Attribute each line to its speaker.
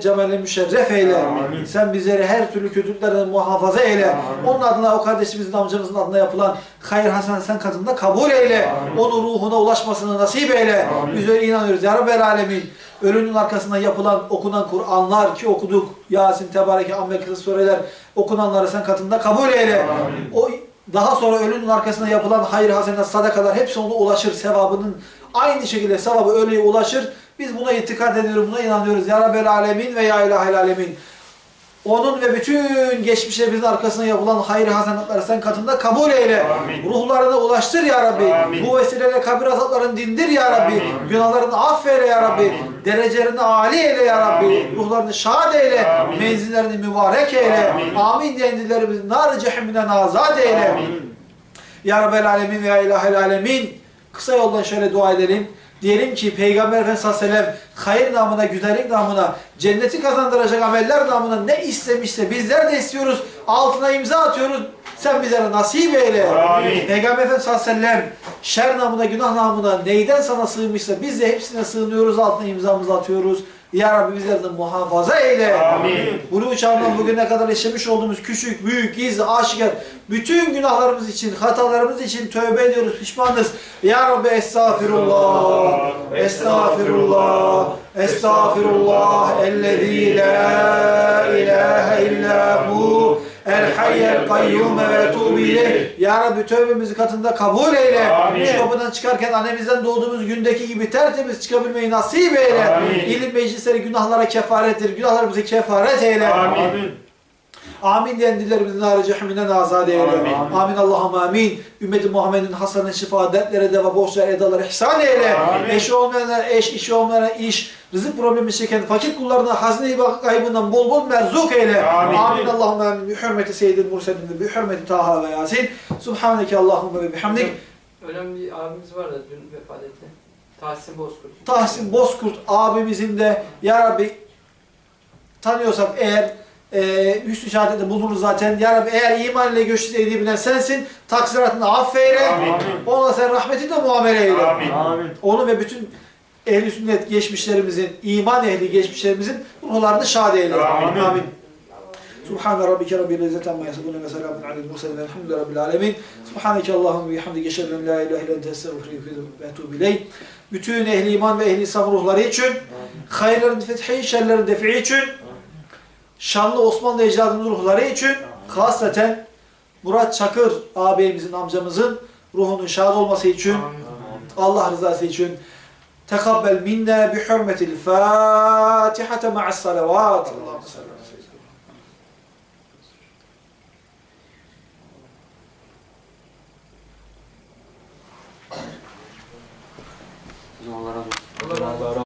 Speaker 1: Cemal'e müşerref eyle.
Speaker 2: Amin.
Speaker 1: Sen bizleri her türlü kötülüklerden muhafaza eyle.
Speaker 2: Amin.
Speaker 1: Onun adına o kardeşimizin amcamızın adına yapılan hayır hasen sen katında kabul eyle.
Speaker 2: Amin.
Speaker 1: Onun ruhuna ulaşmasını nasip eyle.
Speaker 2: Amin.
Speaker 1: Biz öyle inanıyoruz. Ya Rabbel Alemin. Ölünün arkasından yapılan okunan Kur'anlar ki okuduk. Yasin, Tebareke, Amme, Kısas sureler okunanları sen katında kabul eyle.
Speaker 2: Amin.
Speaker 1: O daha sonra ölünün arkasına yapılan hayır hasenat sadakalar hepsi ona ulaşır. Sevabının aynı şekilde sevabı ölüye ulaşır. Biz buna itikad ediyoruz, buna inanıyoruz. Ya Rabbel Alemin ve Ya İlahel Alemin. Onun ve bütün geçmişlerimizin arkasına yapılan hayır hasenatları sen katında kabul eyle.
Speaker 2: Amin.
Speaker 1: Ruhlarına ulaştır ya Rabbi.
Speaker 2: Amin.
Speaker 1: Bu vesileyle kabir azaplarını dindir ya Rabbi.
Speaker 2: Amin.
Speaker 1: Günahlarını affeyle ya Rabbi.
Speaker 2: Amin.
Speaker 1: Derecelerini âli eyle ya Rabbi.
Speaker 2: Amin.
Speaker 1: Ruhlarını şad eyle.
Speaker 2: Amin.
Speaker 1: Menzillerini mübarek eyle.
Speaker 2: Amin.
Speaker 1: Amin diyen dillerimizi nar-ı cehiminden azat eyle.
Speaker 2: Amin.
Speaker 1: Ya Rabbel Alemin ve Ya İlahel Alemin. Kısa yoldan şöyle dua edelim. Diyelim ki Peygamber Efendimiz sallallahu aleyhi ve sellem hayır namına, güzellik namına, cenneti kazandıracak ameller namına ne istemişse bizler de istiyoruz. Altına imza atıyoruz. Sen bizlere nasip eyle.
Speaker 2: Amin.
Speaker 1: Peygamber Efendimiz sallallahu aleyhi ve sellem şer namına, günah namına neyden sana sığınmışsa biz de hepsine sığınıyoruz. Altına imzamızı atıyoruz. Ya Rabbi bizleri de muhafaza eyle.
Speaker 2: Amin.
Speaker 1: Bunu çağından bugüne kadar işlemiş olduğumuz küçük, büyük, gizli, aşikar bütün günahlarımız için, hatalarımız için tövbe ediyoruz, pişmanız. Ya Rabbi estağfirullah, estağfirullah, estağfirullah, ellezî la el hayyel kayyum ve etûbü ileyh. Ya Rabbi tövbemizi katında kabul eyle.
Speaker 2: Amin.
Speaker 1: Şu kapıdan çıkarken annemizden doğduğumuz gündeki gibi tertemiz çıkabilmeyi nasip eyle.
Speaker 2: Amin.
Speaker 1: İlim meclisleri günahlara kefarettir. Günahlarımızı kefaret eyle.
Speaker 2: Amin.
Speaker 1: Amin diyen dillerimizi nar-ı cehiminden azad eyle.
Speaker 2: Amin.
Speaker 1: Amin. Allah'ım amin. Ümmeti Muhammed'in hasanın şifa, dertlere deva, borçlara, edalara ihsan eyle.
Speaker 2: Amin.
Speaker 1: Eşi olmayanlara eş, işi olmayanlara iş, rızık problemi çeken fakir kullarına hazine-i bak- kaybından bol bol merzuk eyle.
Speaker 2: Amin.
Speaker 1: Amin. Allah'ım amin. Bi hürmeti seyyidil murselin ve bi hürmeti Taha ve Yasin. Subhaneke Allahümme ve bihamdik.
Speaker 3: Önemli bir abimiz var da dün vefat etti. Tahsin Bozkurt.
Speaker 1: Tahsin Bozkurt abimizin de Ya Rabbi tanıyorsak eğer e, hüsnü şehadette bulunur zaten. Ya Rabbi eğer iman ile göçtüğü bilen sensin. Taksiratını affeyle.
Speaker 2: Amin.
Speaker 1: Ona sen rahmetinle muamele eyle.
Speaker 2: Amin.
Speaker 4: Amin.
Speaker 1: Onu ve bütün ehli sünnet geçmişlerimizin, iman ehli geçmişlerimizin ruhlarını şad eyle.
Speaker 2: Amin.
Speaker 1: Amin. Subhane rabbike rabbil izzeti amma yasifun ve selamun alel murselin elhamdülillahi rabbil alamin. Subhaneke Allahümme ve bihamdike eşhedü en la ilahe illa ente estağfiruke ve etûbü ileyk. Bütün ehli iman ve ehli İslam ruhları için, hayırların fethi, şerlerin defi için, şanlı Osmanlı ecdadımız ruhları için, hasaten Murat Çakır ağabeyimizin, amcamızın ruhunun şad olması için, Allah rızası için tekabbel minna bi hürmetil Fatiha ma'as salavat. Ala seyyidina.
Speaker 4: Allah razı olsun.
Speaker 3: Allah razı olsun.